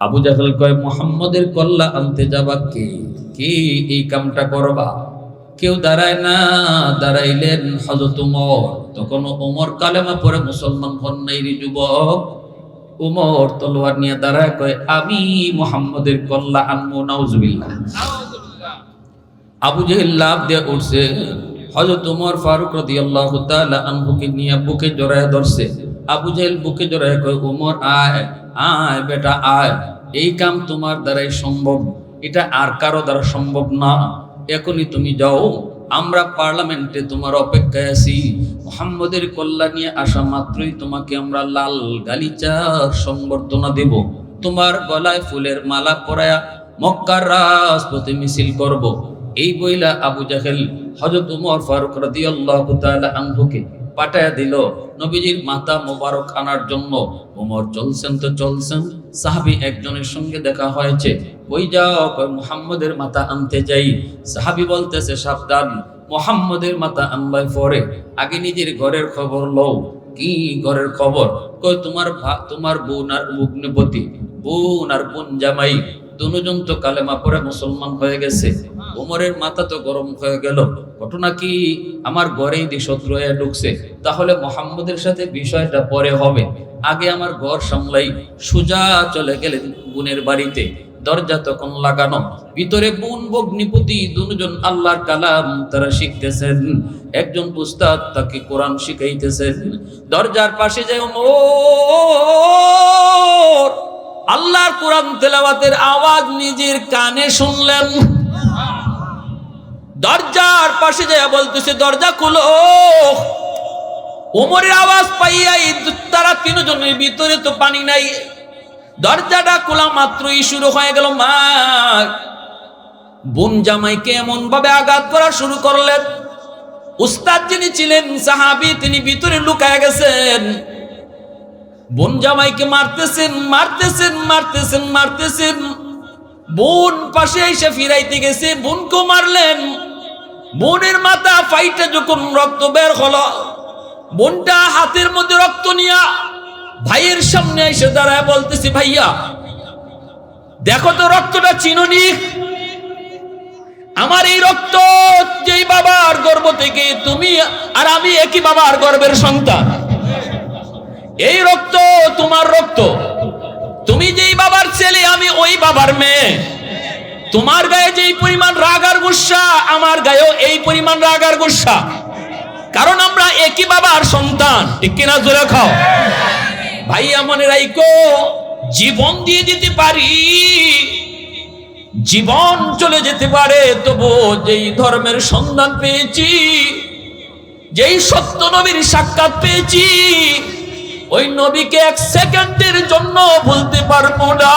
আবু জাহেল কয়, মোহাম্মদের কল্লা আনতে যাবা কে? কে এই কামটা করবা? কেউ দাঁড়ায় না, দাঁড়াইলেন হজরত উমর। তখন ওমর কালেমা পরে মুসলমান হন নাই যুবক। উমর তলোয়ার নিয়ে দাঁড়ায় কয়, আমি মোহাম্মদের কল্লা আনব, নাউজুবিল্লাহ। আবু জেহেল লাভ দিয়ে উঠছে। হজরত উমর ফারুক রাদিয়াল্লাহু তাআলা আনহুকে নিয়ে বুকে জড়ায় ধরছে। আবু জেহেল বুকে জড়ায় কয় উমর আয় আয়, বেটা, আয়। এই কাম তোমার দ্বারাই সম্ভব। এটা আর কারও দ্বারা সম্ভব না। এখনই তুমি যাও। আমরা পার্লামেন্টে তোমার অপেক্ষায় আছি। মোহাম্মদের কল্যাণ নিয়ে আসা মাত্রই তোমাকে আমরা লাল গালিচার সংবর্ধনা দেব। তোমার গলায় ফুলের মালা পরায়া মক্কার রাজপথে মিছিল করব। এই বইলা আবু জাহেল হজরত উমর ফারুক রাদিয়াল্লাহু তাআলা আনহুকে পাঠায়া দিল। নবীজির মাতা মোবারক আনার জন্য উমর চলছেন তো চলছেন। সাহাবী একজনের সঙ্গে দেখা হয়েছে। ওই যাও মুহাম্মদের মাতা আনতে যাই। সাহাবি বলতেছে, সাবধান, মোহাম্মদের মাতা আনবাই পরে। আগে নিজের ঘরের খবর লও। কি ঘরের খবর? কই তোমার তোমার বোন আর মুগ্নপতি বোন আর বোন জামাই দুজন তো কালেমা পরে মুসলমান হয়ে গেছে। উমরের মাথা তো গরম হয়ে গেল। ঘটনা কি আমার ঘরেই দি শত্রু হয়ে ঢুকছে? তাহলে মোহাম্মদের সাথে বিষয়টা পরে হবে। আগে আমার ঘর সামলাই সুজা চলে গেলেন বোনের বাড়িতে। দরজা তখন লাগানো। ভিতরে বোন বগ্নিপতি দুজন আল্লাহর কালাম, তারা শিখতেছেন। একজন উস্তাদ তাকে কোরআন শিখাইতেছেন। দরজার পাশে যে ওমর আল্লাহর কোরআন তেলাওয়াতের আওয়াজ নিজের কানে শুনলেন। দরজার পাশে যায় বলতেছে, দরজা খুলো। ওমরের আওয়াজ পাইয়া এই দু- তারা তিনজনের ভিতরে তো পানি নাই। দরজাটা খোলা মাত্রই শুরু হয়ে গেল। মা, বোন জামাইকে এমন ভাবে আঘাত করা শুরু করলেন। উস্তাদ যিনি ছিলেন, সাহাবি, তিনি ভিতরে লুকায় গেছেন। বোন জামাইকে মারতেছেন মারতেছেন মারতেছেন মারতেছেন। বোন পাশে এসে ফিরাইতে গেছে বোনকে মারলেন। বোনের মাথা ফাইটে যখন রক্ত বের হলো, বোনটা হাতের মধ্যে রক্ত নিয়া ভাইয়ের সামনে এসে দাঁড়ায় বলতেছি, ভাইয়া, দেখো তো রক্তটা চিনুনি। আমার এই রক্ত যেই বাবার গর্ব থেকে তুমি আর আমি একই বাবার গর্বের সন্তান। এই রক্ত তোমার রক্ত। তুমি যেই বাবার ছেলে, আমি ওই বাবার মেয়ে। তোমার গায়ে যেই পরিমাণ রাগ আর গুসা, আমার গায়েও এই পরিমাণ রাগ আর গুসা। কারণ আমরা একই বাবার সন্তান। ঠিক কিনা জোরে খাও। ভাইয়া মনে রাইকো জীবন দিয়ে দিতে পারি, জীবন চলে যেতে পারে, তবু যেই ধর্মের সন্ধান পেয়েছি, যেই সত্য নবীর সাক্ষাৎ পেয়েছি ওই নবীকে এক সেকেন্ডের জন্য ভুলতে পারব না।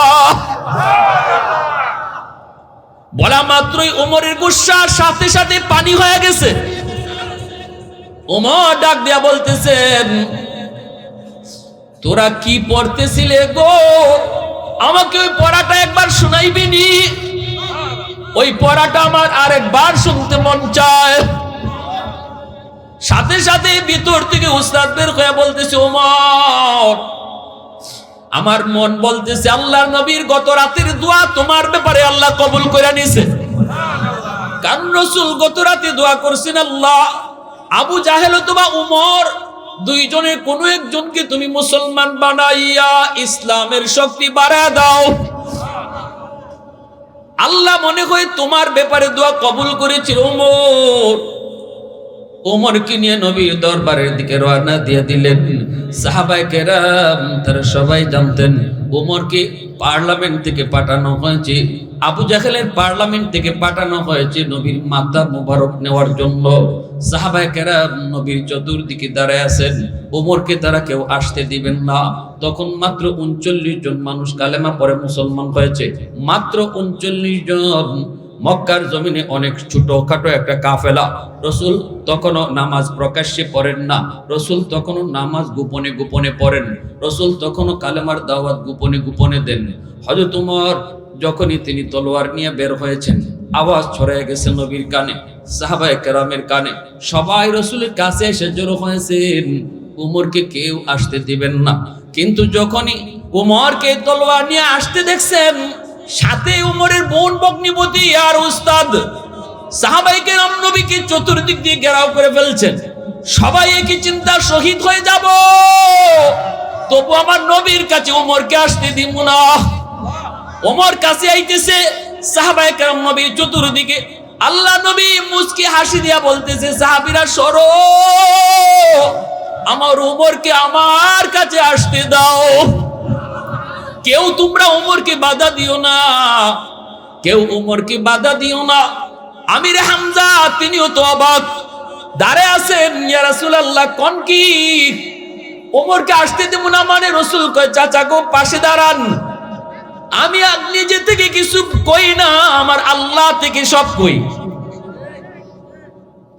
বলা মাত্রই ওমরের গুসার সাথে সাথে পানি হয়ে গেছে। ওমর ডাক দিয়া বলতেছেন, তোরা কি পড়তেছিলে গো? আমাকে ওই পড়াটা একবার শোনাইবিনি ওই পড়াটা আমার আরেকবার শুনতে মন চায়। সাথে সাথে ভিতর থেকে উস্তাদ বের হয়ে বলতেছে, ওমর, আমার মন বলতেছে, আল্লাহর নবীর গত রাতের দোয়া তোমার ব্যাপারে আল্লাহ কবুল করে নিছে। কারণ রসুল গত রাতে দোয়া করছেন, আল্লাহ, আবু জাহেল অথবা উমর দুইজনের কোনো একজনকে তুমি মুসলমান বানাইয়া ইসলামের শক্তি বাড়া দাও। আল্লাহ মনে হয় তোমার ব্যাপারে দোয়া কবুল করেছিল উমর ওমরকে নিয়ে নবীর দরবারের দিকে রওনা দিয়ে দিলেন। সাহাবাই কেরাম তারা সবাই জানতেন, ওমরকে পার্লামেন্ট থেকে পাঠানো হয়েছে। আবু জাহেলের পার্লামেন্ট থেকে পাঠানো হয়েছে নবীর মাতা মুবারক নেওয়ার জন্য। সাহাবাই কেরাম নবীর চতুর্দিকে দাঁড়ায় আছেন। ওমরকে তারা কেউ আসতে দিবেন না। তখন মাত্র উনচল্লিশ জন মানুষ কালেমা পরে মুসলমান হয়েছে। মাত্র উনচল্লিশ জন মক্কার জমিনে অনেক ছোটখাটো একটা কাফেলা। রসুল তখনও নামাজ প্রকাশ্যে পড়েন না। রসুল তখনও নামাজ গোপনে গোপনে পড়েন। রসুল তখনও কালেমার দাওয়াত গোপনে গোপনে দেন। হজরত উমর যখনই তিনি তলোয়ার নিয়ে বের হয়েছেন, আওয়াজ ছড়ায় গেছে নবীর কানে, সাহাবায়ে কেরামের কানে। সবাই রসুলের কাছে এসে জড়ো হয়েছেন। উমরকে কেউ আসতে দিবেন না। কিন্তু যখনই উমরকে তলোয়ার নিয়ে আসতে দেখছেন সাথে উমরের বোন বগ্নিপতি আর উস্তাদ সাহাবাইকে নবীকে চতুর্দিক দিয়ে ঘেরাও করে ফেলছেন। সবাই একই চিন্তা শহীদ হয়ে যাব। তবু আমার নবীর কাছে উমরকে আসতে দিব না। ওমর কাছে আইতেছে সাহাবায়ে কেরাম নবী চতুর্দিকে, আল্লাহ নবী মুস্কি হাসি দিয়া বলতেছে, সাহাবীরা, সরো। আমার উমরকে আমার কাছে আসতে দাও। কেউ তোমরা উমরকে বাধা দিও না। কেউ উমরকে বাধা দিও না। আমির হামজা, তিনিও তো অবাক। দাঁড়ে আছেন, ইয়া রাসূলুল্লাহ, কোন কি? ওমরকে আসতে দেব না মানে রসুল কয়, চাচা গো, পাশে দাঁড়ান। আমি নিজে থেকে কিছু কই না, আমার আল্লাহ থেকে সব কই।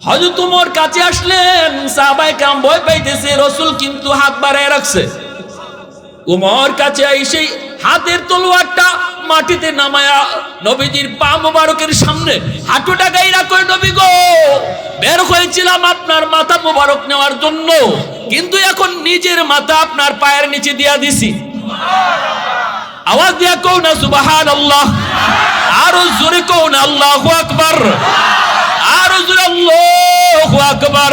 হযরত উমর কাছে আসলেন, সাহাবায়ে কাম ভয় পাইতেছে, রসুল কিন্তু হাত বাড়ায় রাখছে। উমর কাছে এসে হাতের তলোয়ারটা মাটিতে নামায়া নবীজির পা মোবারকের সামনে হাঁটুটা গাইরা কই নবী গো, বের হয়েছিলাম আপনার মাথা মোবারক নেওয়ার জন্য, কিন্তু এখন নিজের মাথা আপনার পায়ের নিচে দিয়া দিছি। আওয়াজ দিয়া কও না সুবাহান আল্লাহ আরও জোরে কও না, আল্লাহু আকবার। আরও জোরে, আল্লাহু আকবার।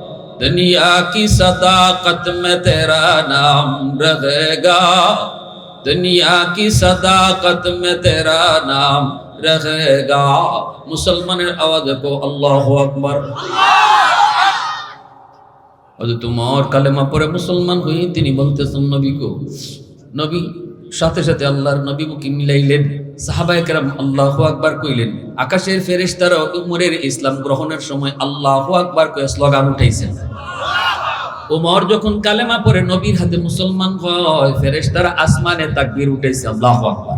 دنیا کی صداقت میں تیرا نام رہے گا دنیا کی صداقت میں تیرا نام رہے گا মুসলমানের আওয়াজে কো আল্লাহ আকবর হজরত উমর কালেমা পরে মুসলমান হয়ে তিনি বলতেছেন নবী গো নবী সাথে সাথে আল্লাহর নবী বুকি মিলাইলেন সাহাবায়ে কেরাম আল্লাহু আকবার কইলেন, আকাশের ফেরেশতারা উমরের ইসলাম গ্রহণের সময় আল্লাহু আকবার কয়ে স্লোগান উঠাইছেন। ওমর যখন কালেমা পড়ে, নবীর হাতে মুসলমান হয়, ফেরেশতারা আসমানে তাকবীর উঠাইছে, আল্লাহু আকবার।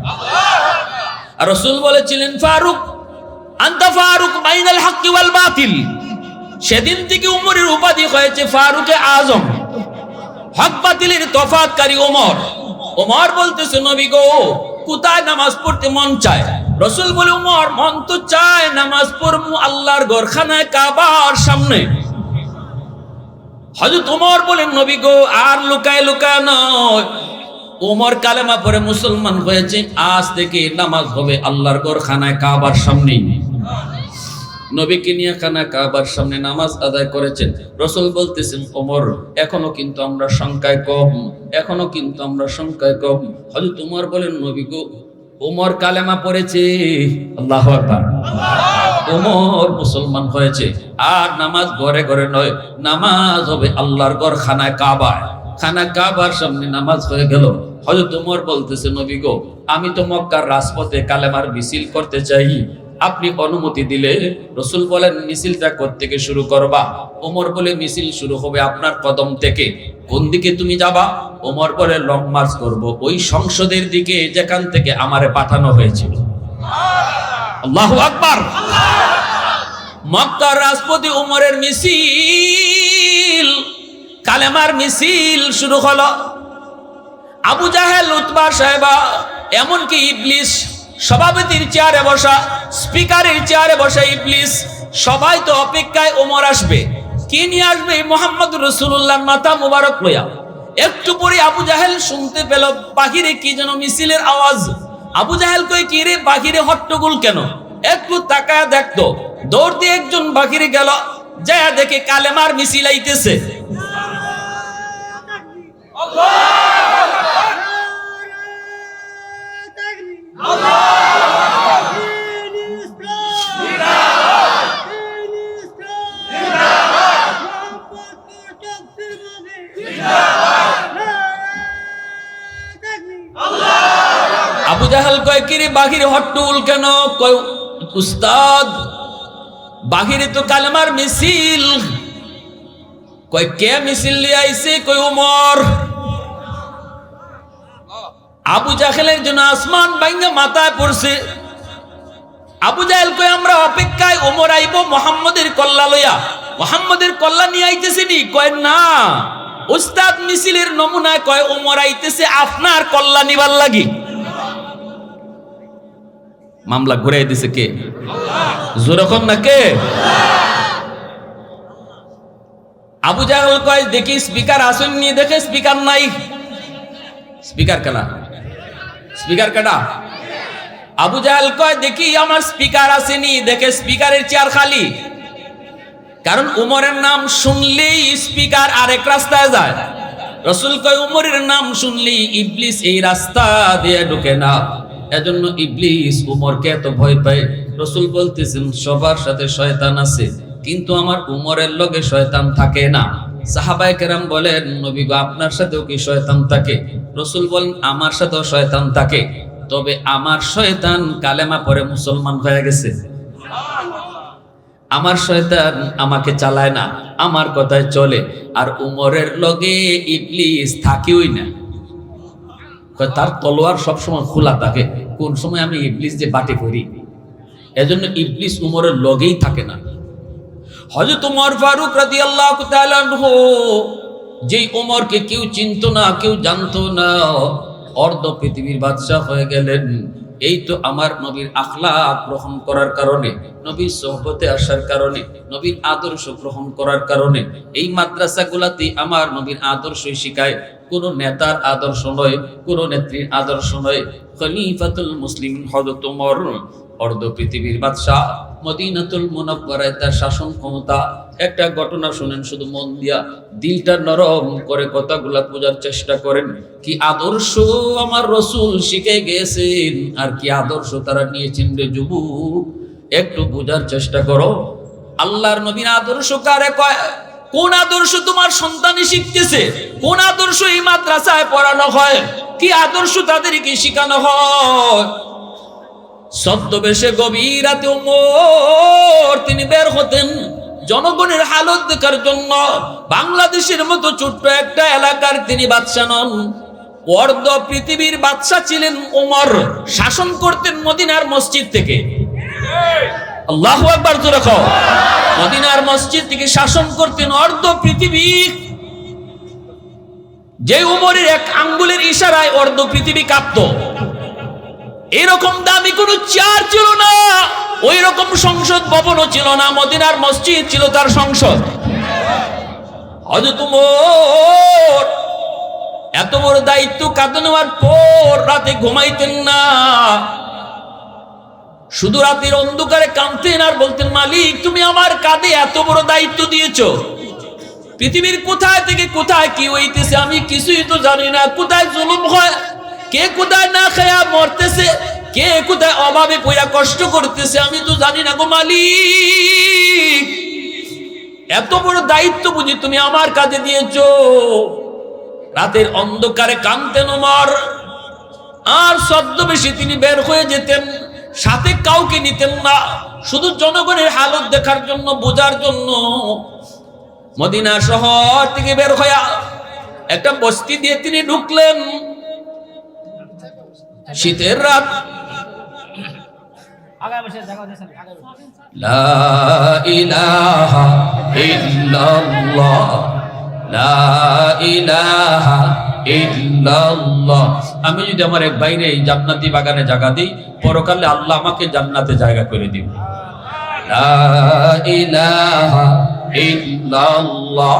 আর রাসূল বলেছিলেন, ফারুক, আনতা ফারুক বাইনাল হাক্কি ওয়াল বাতিল। সেদিন থেকে উমরের উপাধি হয়েছে ফারুকে আজম। হক বাতিলের তফাৎকারী ওমর ওমর বলতেছে, নবী গো কোথায় নামাজ পড়তে মন চায়? রসুল বলে, উমর, মন তো চায় নামাজ পড়ব আল্লাহর গরখানায় কাবার সামনে। হজরত উমর বলেন, নবী গো, আর লুকায় লুকায় নয়। ওমর কালেমা পরে মুসলমান হয়েছে, আজ থেকে নামাজ হবে আল্লাহর গরখানায় কাবার সামনেই। নবীকে নিয়ে খানা কাবার সামনে নামাজ আদায় করেছেন। রসুল বলতেছেন, ওমর, এখনও কিন্তু আমরা সংখ্যায় কম, এখনও কিন্তু আমরা সংখ্যায় কম। হয়তো তোমার বলেন, নবী গো, ওমর কালেমা পড়েছে। আল্লাহ ওমর মুসলমান হয়েছে, আর নামাজ ঘরে ঘরে নয়, নামাজ হবে আল্লাহর ঘর খানায় কাবায় খানা কাবার সামনে নামাজ হয়ে গেল। হয়তো তোমার বলতেছে, নবী গো, আমি তো মক্কার রাজপথে কালেমার মিছিল করতে চাই। আপনি অনুমতি দিলে রসুল বলেন, মিছিলটা থেকে শুরু করবা? ওমর বলে, মিছিল শুরু হবে আপনার কদম থেকে। কোন দিকে তুমি যাবা? ওমর বলে, লং মার্চ করব। ওই সংসদের দিকে যেখান থেকে আমারে পাঠানো হয়েছিল। মক্কার রাজপতি উমরের মিছিল, কালেমার মিছিল শুরু হলো। আবু জাহেল সাহেবা, এমনকি ইবলিস সভাপতির চেয়ারে বসা, স্পিকারের চেয়ারে বসা ইবলিস, সবাই তো অপেক্ষায় ওমর আসবে। কি নিয়ে আসবে মোহাম্মদ রসুল্লাহ মাথা মুবারক লইয়া। একটু পরে আবু জাহেল শুনতে পেল, বাহিরে কি যেন মিছিলের আওয়াজ। আবু জাহেল কই কি রে, বাহিরে হট্টগোল কেন? একটু তাকায় দেখতো দৌড় দিয়ে একজন বাহিরে গেল, যায় দেখে কালেমার মিছিল আইতেছে। আবু জাহাল কয় কিরে বাহিরে হট্টগোল কেন? কয়, উস্তাদ বাহিরে তো কালেমার মিছিল। কয়, কে মিছিল লিয়ে আইছে? কয়, উমর। আবু জাহেলের জন্য আসমান বাইঙ্গা মাথায় পড়ছে। আবু জাহেল কই আমরা অপেক্ষায় ওমর আইব মোহাম্মদের কল্লা লইয়া। মোহাম্মদের কল্লা নিয়ে আইতেছে নি? কয়, না। উস্তাদ মিছিলের নমুনায় কয়, ওমর আইতেছে আপনার কল্লা নিবার লাগি। মামলা ঘুরাই দিছে কে? জোরখন না কে? আবু জাহেল কয়, দেখি স্পিকার আসেন নিয়ে দেখে স্পিকার নাই। স্পিকার কেনা স্পিকার কেটা আবু জাহেল কয়, দেখি, আমার স্পিকার আসেনি, দেখে স্পিকারের চেয়ার খালি। কারণ উমরের নাম শুনলেই স্পিকার আরেক রাস্তায় যায়। রসুল কয়, উমরের নাম শুনলেই ইবলিস এই রাস্তা দিয়ে ঢুকে না। এজন্য ইবলিস উমরকে এত ভয় পায়। রসুল বলতেছেন, সবার সাথে শয়তান আছে, কিন্তু আমার উমরের লগে শয়তান থাকে না। সাহাবায়ে কেরাম বলেন, নবী আপনার সাথেও কি শয়তান থাকে? রসুল বলেন, আমার সাথেও শয়তান থাকে। তবে আমার শয়তান কালেমা পরে মুসলমান হয়ে গেছে। আমার শয়তান আমাকে চালায় না, আমার কথায় চলে। আর উমরের লগে ইবলিস থাকিওই না। তার তলোয়ার সবসময় খোলা থাকে। কোন সময় আমি ইবলিস যে বাটে করি এজন্য ইবলিস উমরের লগেই থাকে না। হযরত উমর ফারুক তাআলা আনহু, যেই উমরকে কেউ চিনতো না, কেউ জানতো না, অর্ধ পৃথিবীর বাদশাহ হয়ে গেলেন। এই তো আমার নবীর আখলাক গ্রহণ করার কারণে, নবীর সোহবতে আসার কারণে, নবীর আদর্শ গ্রহণ করার কারণে, এই মাদ্রাসাগুলাতে আমার নবীর আদর্শই শিখায়। কোন নেতার আদর্শ নয়, কোন নেত্রীর আদর্শ নয়। খলিফাতুল মুসলিম হযরত ওমর অর্ধ পৃথিবীর বাদশাহ মদিনাতুল মুনাব্বারায় তার শাসন ক্ষমতা। একটা ঘটনা শুনেন, শুধু মন দিয়া দিলটা নরম করে কথাগুলা বোঝার চেষ্টা করেন। কি আদর্শ আমার রসুল শিখে গেছেন, আর কি আদর্শ তারা নিয়েছেন রে যুবক? একটু বোঝার চেষ্টা করো। আল্লাহর নবীর আদর্শ কারে কয়? কোন আদর্শ তোমার সন্তানই শিখতেছে? কোন আদর্শ এই মাদ্রাসায় পড়ানো হয়? কি আদর্শ তাদেরকে শিখানো হয়? ছদ্মবেশে গভীর রাতে ওমর তিনি বের হতেন জনগণের হালত দেখার জন্য। বাংলাদেশের মতো ছোট্ট একটা এলাকার তিনি বাদশা নন। অর্ধ পৃথিবীর বাদশা ছিলেন ওমর। শাসন করতেন মদিনার মসজিদ থেকে। আল্লাহ একবার তো রাখো মদিনার মসজিদ থেকে শাসন করতেন অর্ধ পৃথিবী। যে উমরের এক আঙ্গুলের ইশারায় অর্ধ পৃথিবী কাঁপত। এরকম দামি কোনো চেয়ার ছিল না। ওই রকম সংসদ ভবনও ছিল না, মদিনার মসজিদ ছিল তার সংসদ। হযরত উমর, এত বড় দায়িত্ব কাঁদে নেওয়ার পর রাতে ঘুমাইতেন না। শুধু রাতের অন্ধকারে কাঁদতেন আর বলতেন, মালিক, তুমি আমার কাঁধে এত বড় দায়িত্ব দিয়েছ। পৃথিবীর কোথায় থেকে কোথায় কি হইতেছে আমি কিছুই তো জানি না। কোথায় জুলুম হয়? কে কোথায় না খায়া মরতেছে? কে কোথায় অভাবে পইয়া কষ্ট করতেছে? আমি তো জানি না গো মালিক। এত বড় দায়িত্ব বুঝি তুমি আমার কাজে দিয়েছ। রাতের অন্ধকারে কানতেন ওমর আর ছদ্মবেশে তিনি বের হয়ে যেতেন, সাথে কাউকে নিতেন না। শুধু জনগণের হালত দেখার জন্য, বোঝার জন্য। মদিনা শহর থেকে বের হইয়া একটা বস্তি দিয়ে তিনি ঢুকলেন। শীতের রাত। লা ইলাহা ইল্লাল্লাহ। লা ইলাহা ইল্লাল্লাহ। আমি যদি আমার এক বাইরে এই জান্নাতি বাগানে জায়গা দিই পরকালে আল্লাহ আমাকে জান্নাতে জায়গা করে দিব। লা ইলাহা ইল্লাল্লাহ।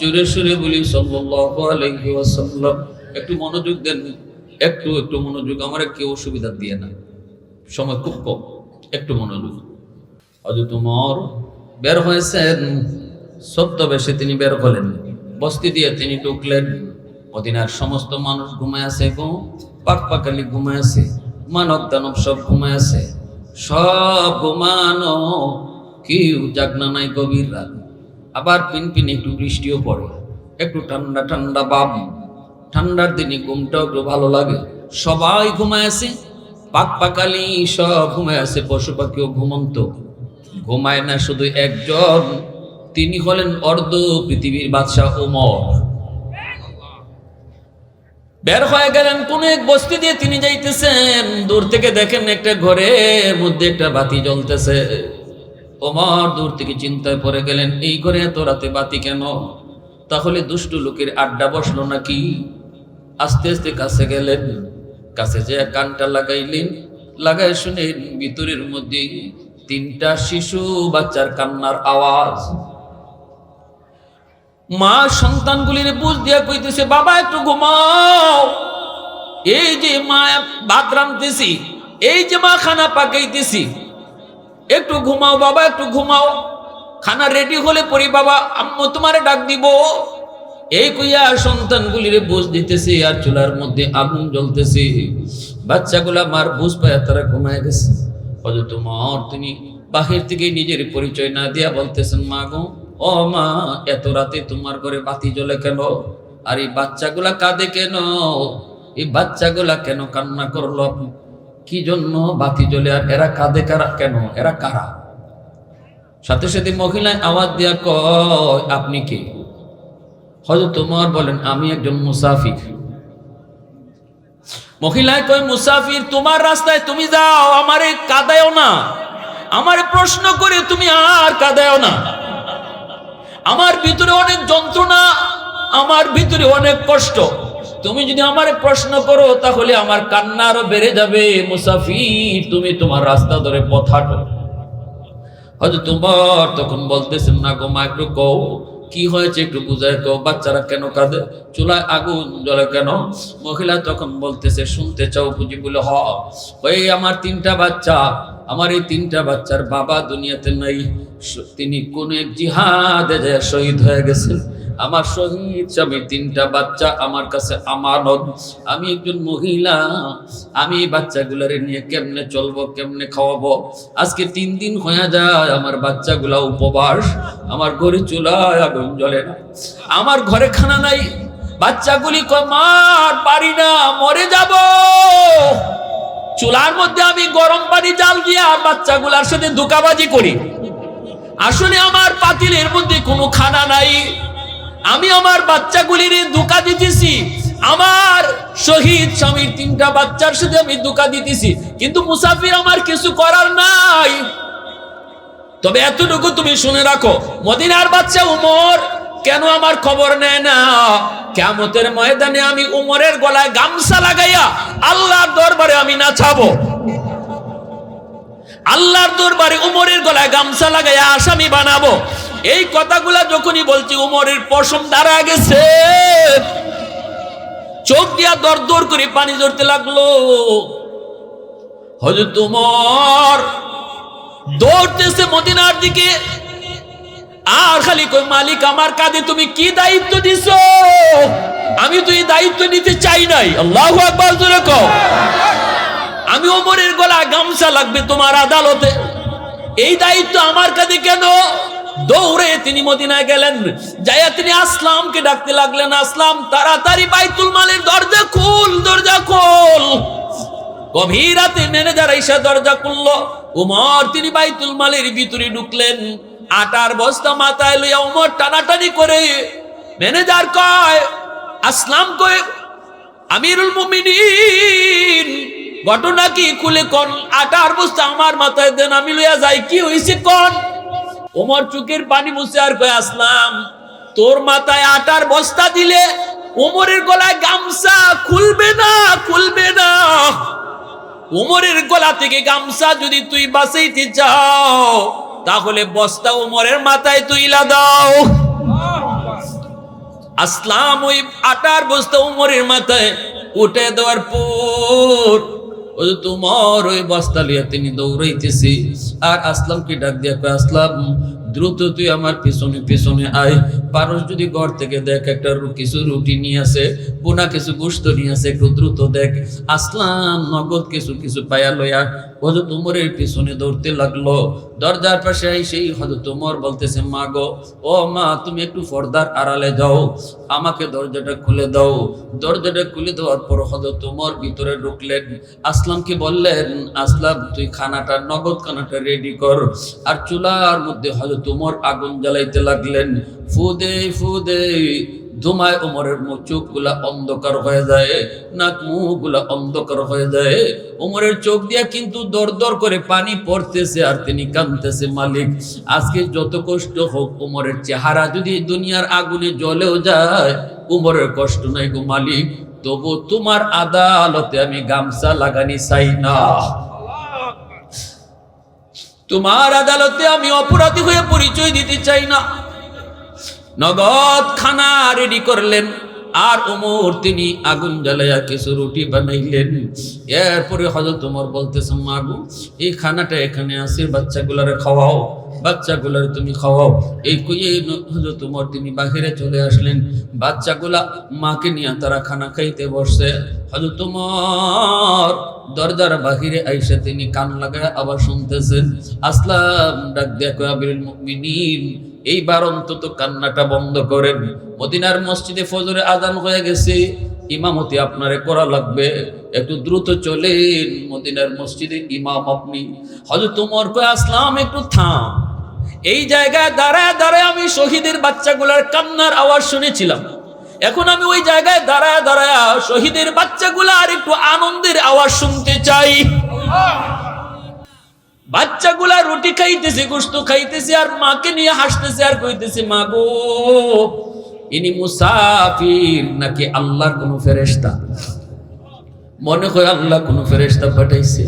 জোরে সুরে বলি, সাল্লাল্লাহু একটু মনোযোগ দেন। একটু একটু মনোযোগ, আমার কেউ অসুবিধা দিয়ে না। সময় খুব কম, একটু মনোযোগ। হযরত উমর বের হয়েছেন? সত্য বেশে তিনি বের হলেন। বস্তি দিয়ে তিনি ঢুকলেন। মদিনার সমস্ত মানুষ ঘুমায় আছে গো। পাক পাকালি ঘুমায় আছে। মানব দানব সব ঘুমায় আছে। সব ঘুমানো, কেউ জাগনা নাই গভীর রাত। আবার পিনপিন একটু বৃষ্টিও পড়ে। একটু ঠান্ডা ঠান্ডা বাপ। ঠান্ডার দিনে ঘুমটাও একটু ভালো লাগে। সবাই ঘুমায় আছে? পাক পাকালি সব ঘুমায় আছে, পশু পাখিও ঘুমন্ত। ঘুমায় না শুধু একজন, তিনি হলেন অর্ধ পৃথিবীর বাদশাহ ওমর। বের হয়ে গেলেন কোন এক বস্তি দিয়ে তিনি যাইতেছেন। দূর থেকে দেখেন একটা ঘরের মধ্যে একটা বাতি জ্বলতেছে। ওমর দূর থেকে চিন্তায় পড়ে গেলেন, এই করে এত রাতে বাতি কেন? তাহলে দুষ্টু লোকের আড্ডা বসল নাকি? আস্তে আস্তে কাছে গেলেন, কাছে যে কানটা লাগাইলেন লাগাই শুনেন ভিতরের মধ্যে তিনটা শিশু বাচ্চার কান্নার আওয়াজ। মা, সন্তানগুলির বুঝ দিয়া কইতেছে, বাবা, একটু ঘুমাও। এই যে মা, ভাত রাঁধতেছি, এই যে মা, খানা পাকাইতেছি একটু ঘুমাও বাবা, একটু ঘুমাও। খানা রেডি হলে পরি বাবা, আম্মু তোমারে ডাক দিব। এই কইয়া সন্তানগুলিরে বুঝ দিতেছে আর চুলার মধ্যে আগুন জ্বলতেছে। বাচ্চাগুলা মার বুঝ পায় তারা ঘুমায় গেছে। হয়তো তোমার তিনি বাহির থেকে নিজের পরিচয় না দিয়া বলতেছেন, মা গো, ও মা, এত রাতে তোমার ঘরে বাতি জ্বলে কেন? আর এই বাচ্চাগুলা কাঁদে কেন? এই বাচ্চাগুলা কেন কান্না করল কি জন্য বাতি জ্বলে আর এরা কাঁদে কারা? কেন? এরা কারা? সাথে সাথে মহিলায় আওয়াজ দিয়া কয়, আপনি কে? হয়তো তোমার বলেন, আমি একজন মুসাফির। মহিলায় কয়, মুসাফির, তোমার রাস্তায় তুমি যাও, আমারে কাদায়ও না। আমারে প্রশ্ন করে তুমি আর কাদায়ও না। আমার ভিতরে অনেক যন্ত্রণা, আমার ভিতরে অনেক কষ্ট। তুমি যদি আমারে প্রশ্ন করো, তাহলে আমার কান্না আরও বেড়ে যাবে। মুসাফির, তুমি তোমার রাস্তা ধরে পথ হাঁটো। হয়তো তোমার তখন বলতেছেন, না গো মা, একটু কও। কি হয়েছে একটু বুঝায় কও। বাচ্চারা কেন কাঁদে? চুলায় আগুন জ্বলে কেন? মহিলা তখন বলতেছে, শুনতে চাও বুঝি বলে, হ। ওই আমার তিনটা বাচ্চা, আমার এই তিনটা বাচ্চার বাবা দুনিয়াতে নাই। তিনি কোন এক জিহাদে শহীদ হয়ে গেছেন। আমার শহীদ স্বামী তিনটা বাচ্চা আমার কাছে আমানত। আমি একজন মহিলা, আমি এই নিয়ে কেমনে চলবো, কেমনে খাওয়াবো? আজকে তিন দিন হয়ে যায় আমার বাচ্চাগুলা উপবাস, আমার ঘরে চুলায় আগুন জ্বলে না। আমার ঘরে খানা নাই, বাচ্চাগুলি কয় মার পারি না, মরে যাব। চুলার মধ্যে আমি গরম পানি জাল দিয়ে আর বাচ্চাগুলার সাথে ধোকাবাজি করি। আসলে আমার পাতিলের মধ্যে কোনো খানা নাই। আমি আমার বাচ্চাগুলির ধোকা দিতেছি। আমার শহীদ স্বামীর তিনটা বাচ্চার সাথে আমি ধোকা দিতেছি। কিন্তু মুসাফির আমার কিছু করার নাই। তবে এতটুকু তুমি শুনে রাখো, মদিনার বাচ্চা উমর কেন আমার খবর নেয় না? কেমতের ময়দানে আমি উমরের গলায় গামছা লাগাইয়া আল্লাহর দরবারে আমি নাচাবো। আল্লাহর দরবারে উমরের গলায় গামছা লাগাইয়া আসামি বানাবো। এই কথাগুলা যখনই বলছি, উমরের পশম দাঁড়া গেছে। চোখ দিয়া দর দর করে পানি ধরতে লাগল। হজরত উমর দৌড়তেছে মদিনার দিকে। আর খালি কই মালিক, আমার কাঁধে তুমি কি দায়িত্ব দিছো? আমি তো এই দায়িত্ব নিতে চাই নাই। আল্লাহ আকবার, জোরে কও। আমি ওমরের গলা গামছা লাগবে তোমার আদালতে। এই দায়িত্ব আমার কাছে কেন? দৌড়ে তিনি মদিনায় গেলেন। যাইয়া তিনি আসলামকে ডাকতে লাগলেন, আসলাম, তাড়াতাড়ি বাইতুল মালের দরজা খুল দরজা খুল। গভীর রাতে ম্যানেজার এসে দরজা খুললো। উমর, তিনি বাইতুল মালের ভিতরে ঢুকলেন। আটার বস্তা মাথায় লইয়া উমর টানাটানি করে ম্যানেজার কয়, আসলাম কয় আমিরুল মুমিনিন, ঘটনা কি খুলে কন? আটার বস্তা আমার মাথায় দেন, আমি লইয়া যাই, কি হইছে কোন? ওমর চুকের পানি মুছে আর কয়ে, আসলাম। তোর মাথায় আটার বস্তা দিলে ওমরের গলায় গামছা খুলবে না খুলবে না। উমরের গলা থেকে গামছা যদি তুই বাঁচাইতে চাও, তাহলে বস্তা উমরের মাথায় তুইলা দাও। আসলাম ওই আটার বস্তা উমরের মাথায় উঠে দেওয়ার পর ওই তোমার ওই বস্তা লিয়া তিনি দৌড়াইতেছি। আর আসলাম আসলামকে ডাক দিয়া আসলাম। দ্রুত তুই আমার পেছনে পেছনে আয়। পারস যদি ঘর থেকে দেখ একটা কিছু রুটি নিয়ে আসে, বোনা কিছু গোস্ত নিয়ে আসে, একটু দ্রুত দেখ। আসলাম, নগদ কিছু কিছু পায়া লইয়া হজরত উমরের পিছনে দৌড়তে লাগল। দরজার পাশে সেই হজরত উমর বলতেছে মা গো ও মা, তুমি একটু পর্দার আড়ালে যাও, আমাকে দরজাটা খুলে দাও। দরজাটা খুলে দেওয়ার পর হজরত উমর ভিতরে ঢুকলেন। আসলামকে বললেন, আসলাম, তুই খানাটা, নগদ খানাটা রেডি কর। আর চুলার মধ্যে হজরত উমর আগুন জ্বালাইতে লাগলেন। ফুদে ফুদে ধুমায় উমরের মুখ চোখগুলা অন্ধকার হয়ে যায়, নাক মুখগুলা অন্ধকার হয়ে যায়। উমরের চোখ দিয়া কিন্তু দর দর করে পানি পড়তেছে আর তিনি কাঁদতেছে, মালিক। আজকে যত কষ্ট হোক, উমরের চেহারা যদি দুনিয়ার আগুনে জ্বলেও যায়, উমরের কষ্ট নাই গো মালিক। তবু তোমার আদালতে আমি গামছা লাগানি চাই না। তোমার আদালতে আমি অপরাধী হয়ে পরিচয় দিতে চাই না। নগদ খানা রেডি করলেন। আর ওমর তিনি আগুন জ্বালাইয়া কিছু রুটি বানাইলেন। এরপরে হজরত ওমর বলতেছে মাগু এই খানাটা এখানে আসে বাচ্চাগুলারে খাওয়াও, বাচ্চাগুলার তুমি খাওয়াও। এই কুয়ে হজরত ওমর তিনি বাহিরে চলে আসলেন। বাচ্চাগুলা মাকে নিয়ে তারা খানা খাইতে বসছে। হজরত ওমর দরজার বাহিরে আইসা তিনি কান লাগায় আবার শুনতেছেন। আসলাম, ডাক দেখো আবিরুল মুমিনিন, এইবার অন্তত কান্নাটা বন্ধ করেন। মদিনার মসজিদে ফজরে আদান হয়ে গেছে। ইমামতি আপনারে করা লাগবে। একটু দ্রুত চলেন মদিনার মসজিদে ইমাম আপনি। হয়তো তোমার কয়ে, আসলাম, একটু থাম। এই জায়গায় দাঁড়ায় দাঁড়ায় আমি শহীদের বাচ্চাগুলার কান্নার আওয়াজ শুনেছিলাম। এখন আমি ওই জায়গায় দাঁড়ায় দাঁড়ায় শহীদের বাচ্চাগুলা আর একটু আনন্দের আওয়াজ শুনতে চাই। বাচ্চাগুলা রুটি খাইতেছে, গোস্ত খাইতেছে আর মাকে নিয়ে হাসতেছে আর কইতেছে, মা গো, ইনি মুসাফির নাকি আল্লাহর কোন ফেরেস্তা মনে হয় আল্লাহ কোন ফেরেশতা পাঠাইছে।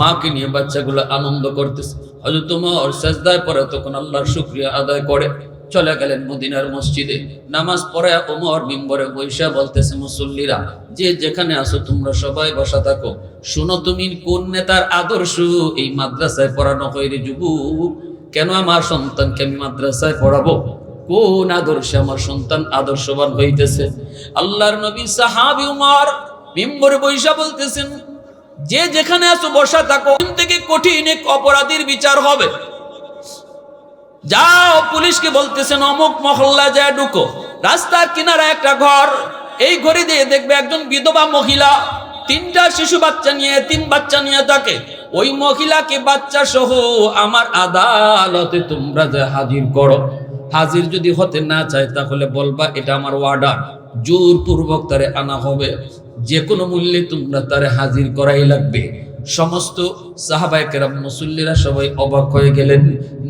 মাকে নিয়ে বাচ্চাগুলো আনন্দ করতেছে। হয়তো তোমার সেজদায় পরে তখন আল্লাহর শুক্রিয়া আদায় করে। চলে গেলেন মদিনার মসজিদে। নামাজ পড়ে ওমর মিম্বরে বৈশা বলতেছে, মুসল্লিরা, যে যেখানে আসো তোমরা সবাই বসা থাকো। শুনো তুমি কোন নেতার আদর্শ? এই মাদ্রাসায় পড়ানো হয় রে যুবক, কেন আমার সন্তানকে আমি মাদ্রাসায় পড়াবো? কোন আদর্শে আমার সন্তান আদর্শবান হইতেছে? আল্লাহর নবী সাহাবি উমর মিম্বরে বৈশা বলতেছেন, যে যেখানে আসো বসা থাকো থেকে কঠিন এক অপরাধীর বিচার হবে। যাও, পুলিশকে বলতেছেন, অমুক মহল্লা যায় ঢুকো। রাস্তার কিনারে একটা ঘর। এই ঘরে দিয়ে দেখবে একজন বিধবা মহিলা, তিনটা শিশু বাচ্চা নিয়ে, তিন বাচ্চা নিয়ে থাকে। ওই মহিলাকে বাচ্চা সহ আমার আদালতে তোমরা যে হাজির করো। হাজির যদি হতে না চায়, তাহলে বলবা, এটা আমার ওয়ার্ডার জোর পূর্বক তারে আনা হবে। যে কোনো মূল্যে তোমরা তারে হাজির করাই লাগবে। সমস্ত সাহাবায় কেরাম, মুসল্লিরা সবাই অবাক হয়ে গেলেন।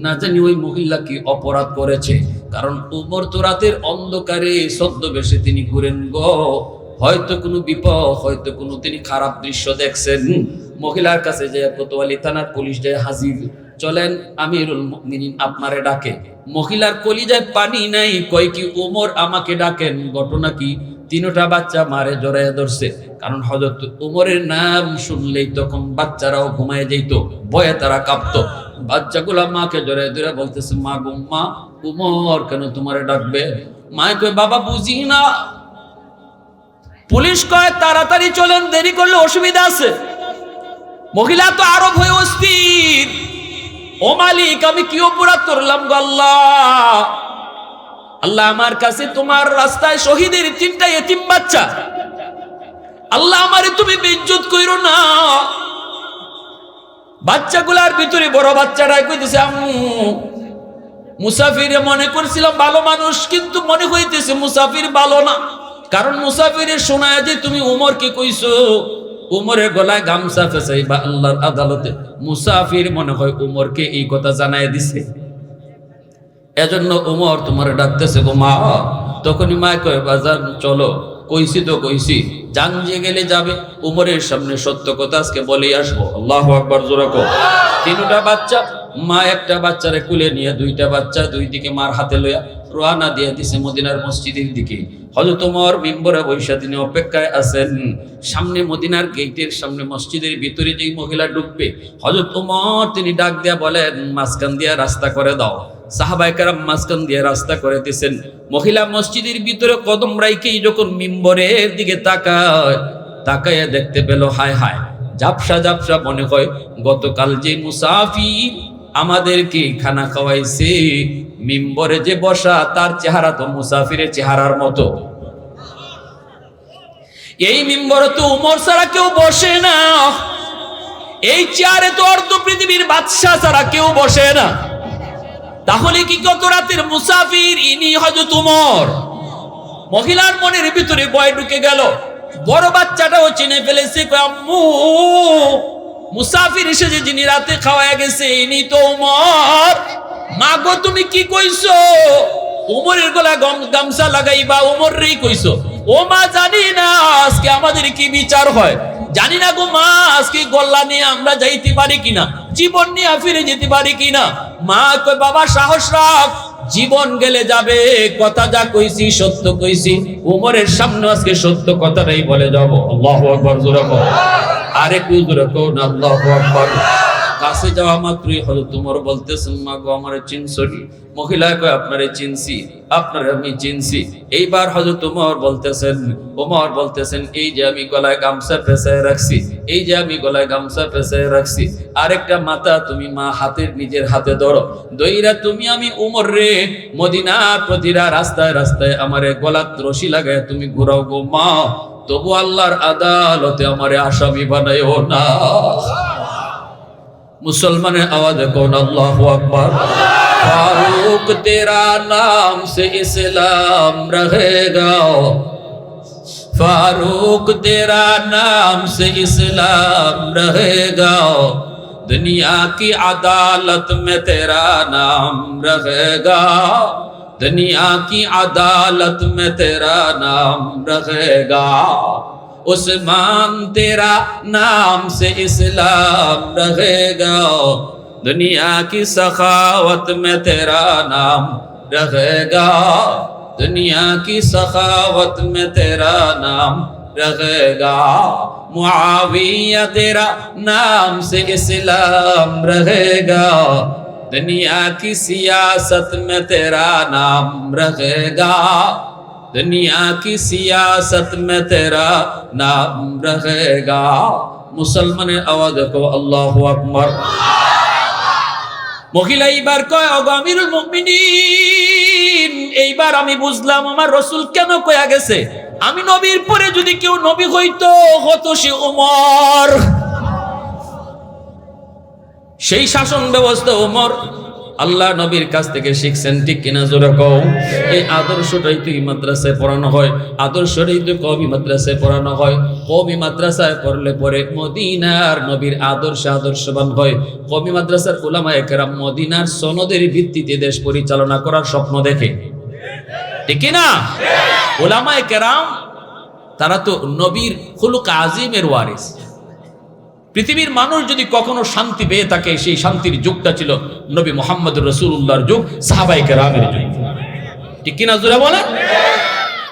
না জানি ওই মহিলা কি অপরাধ করেছে। কারণ উমর তো রাতের অন্ধকারে ছদ্মবেশে তিনি ঘুরেন গো। হয়তো কোনো বিপদ, হয়তো কোনো তিনি খারাপ দৃশ্য দেখছেন। মহিলার কাছে যে কোতোয়ালি থানার পুলিশ যায় হাজির। চলেন, আমিরুল মুমিনিন আপনারে ডাকে। মহিলার কলিজায় পানি নাই, কয় কি ওমর আমাকে ডাকেন, ঘটনা কি? তিনটা বাচ্চা মারে জড়াইয়া ধরছে। কারণ হজরত উমরের নাম শুনলেই তখন বাচ্চারাও ঘুমায় যেত ভয়ে তারা কাঁপতো। বাচ্চাগুলা মাকে জড়াই ধরে বলতেছে, মা গো, মা, উমর কেন তোমারে ডাকবে? মায় কয়, বাবা, বুঝি না। পুলিশ কয়, তাড়াতাড়ি চলেন, দেরি করলে অসুবিধা আছে। মহিলা তো আরও ভয় অস্থির। ও মালিক, আমি কি অপরাধ করলাম গো আল্লাহ আমার কাছে তোমার রাস্তায় শহীদের তিনটা এতিম বাচ্চা। আল্লাহ আমারে তুমি বেজ্জত কইরো না। বাচ্চাগুলার ভিতরে বড় বাচ্চাটাই কইতেছে, আম্মু, মুসাফিরে মনে করছিলাম ভালো মানুষ, কিন্তু মনে হইতেছে মুসাফির ভালো না। কারণ মুসাফিরে শোনায় যে তুমি উমরকে কইছো, উমরের গলায় গামছা ফেসাই বা আল্লাহর আদালতে। মুসাফির মনে হয় উমরকে এই কথা জানায় দিছে। এজন্য উমর তোমার ডাকতেছে, গো মা, তখনই মা কয় বাজার চলো, কইছি তো কইছি জান গেলে যাবে। উমরের সামনে সত্য কথা আজকে বলেই আসব। আল্লাহ আকবর জোরাকো তিনটা বাচ্চা মা একটা বাচ্চারে কুলে নিয়ে, দুইটা বাচ্চা দুই দিকে মার হাতে লইয়া রোয়ানা দিয়ে দিছে মদিনার মসজিদের দিকে। হজরত ওমর মিম্বরে বৈশা তিনি অপেক্ষায় আছেন। সামনে মদিনার গেটের সামনে মসজিদের ভিতরে যেই মহিলা ঢুকবে হজরত তিনি ডাক দিয়া বলেন, মাঝখান দিয়া রাস্তা করে দাও। সাহাবাই কারাম মাঝখান দিয়ে রাস্তা করে দিয়েছেন মহিলা মসজিদের ভিতরে কদম রাইকেই যখন মিম্বরের দিকে তাকায় তাকায় দেখতে পেল, হায় হায়, ঝাপসা ঝাপসা মনে হয় গতকাল যে মুসাফির আমাদেরকে খানা খাওয়াইছে। মিম্বরে যে বসা, তার চেহারা তো মুসাফিরের চেহারার মতো। এই মিম্বরে তো উমর ছাড়া কেউ বসে না। এই চেয়ারে তো অর্ধ পৃথিবীর বাদশাহ ছাড়া কেউ বসে না। তাহলে কি কত রাতের মুসাফির, ইনি হজরত উমর? মহিলার মনের ভিতরে ভয় ঢুকে গেল। বড় বাচ্চাটাও চিনে ফেলেছে আম্মু মুসাফির এসেছে যিনি রাতে খাওয়া গেছে, ইনি তো উমর। মা গো তুমি কি কইছো? উমরের গলা গম গামছা লাগাইবা উমর রেই কইছো। ও মা, জানি না আজকে আমাদের কি বিচার হয়। জানি না গো মা, আজকে গল্লা নিয়ে আমরা যাইতে পারি কিনা, জীবন নিয়ে ফিরে যেতে পারি কিনা। মা কই বাবা, সাহস রাখ। জীবন গেলে যাবে, কথা যা কইছি, সত্য কইছি, উমরের সামনে আজকে সত্য কথাটাই বলে যাব। আল্লাহ আকবর, জোরে কও। আরে একটু না, আল্লাহ আকবার। কাছে যাওয়া মাত্রই হলো তোমার বলতেছেন মা গো আমার চিনছনি মহিলা কয়, আপনারে চিনছি, আপনারে আমি চিনছি। এইবার হয়তো তোমার বলতেছেন, ওমর বলতেছেন, এই যে আমি গলায় গামছা পেঁচায় রাখছি, এই যে আমি গলায় গামছা পেঁচায় রাখছি, আরেকটা মাথা তুমি মা হাতের নিজের হাতে ধরো। দইরা তুমি আমি উমর রে মদিনা প্রতিরা রাস্তায় রাস্তায় আমারে গলাত রশি লাগায় তুমি ঘুরাও গো মা। তবু আল্লাহর আদালতে আমারে আসামি বানাইও না। مسلمان آواز کون اللہ اکبر؟ فاروق تیرا نام سے اسلام رہے گا۔ فاروق تیرا نام سے اسلام رہے گا۔ دنیا کی عدالت میں تیرا نام رہے گا۔ دنیا کی عدالت میں تیرا نام رہے گا۔ عثمان تیرا نام سے اسلام رہے گا۔ دنیا کی سخاوت میں تیرا نام رہے گا۔ دنیا کی سخاوت میں تیرا نام رہے گا۔ معاویہ تیرا نام سے اسلام رہے گا۔ دنیا کی سیاست میں تیرا نام رہے گا۔ दुनिया की सियासत में तेरा नाम रहेगा মুসলমানের আওয়াজ কো আল্লাহ আকবর মহিলা এইবার কয় অগামিরুল মুমিনিন এইবার আমি বুঝলাম আমার রসুল কেন কয়া গেছে আমি নবীর পরে যদি কেউ নবী হইতো হতো সে উমর সেই শাসন ব্যবস্থা ওমর আল্লাহ নবীর কাছ থেকে শিখছেন, ঠিক কিনা জোরে কও? এই আদর্শটাই তুই মাদ্রাসায় পড়ানো হয়। আদর্শটাই তুই কবি মাদ্রাসায় পড়ানো হয়। কবি মাদ্রাসায় পড়লে পরে মদিনার নবীর আদর্শ আদর্শবান হয়। কবি মাদ্রাসার উলামা একরাম মদিনার সনদের ভিত্তিতে দেশ পরিচালনা করার স্বপ্ন দেখে। ঠিক না ওলামা কেরাম, তারা তো নবীর খুলুক আজিমের ওয়ারিস। পৃথিবীর মানুষ যদি কখনো শান্তি পেয়ে থাকে, সেই শান্তির যুগটা ছিল নবী মোহাম্মদ রসুল্লাহর যুগ সাহাবাইকে রামের যুগ। ঠিক কিনা জোরা বলে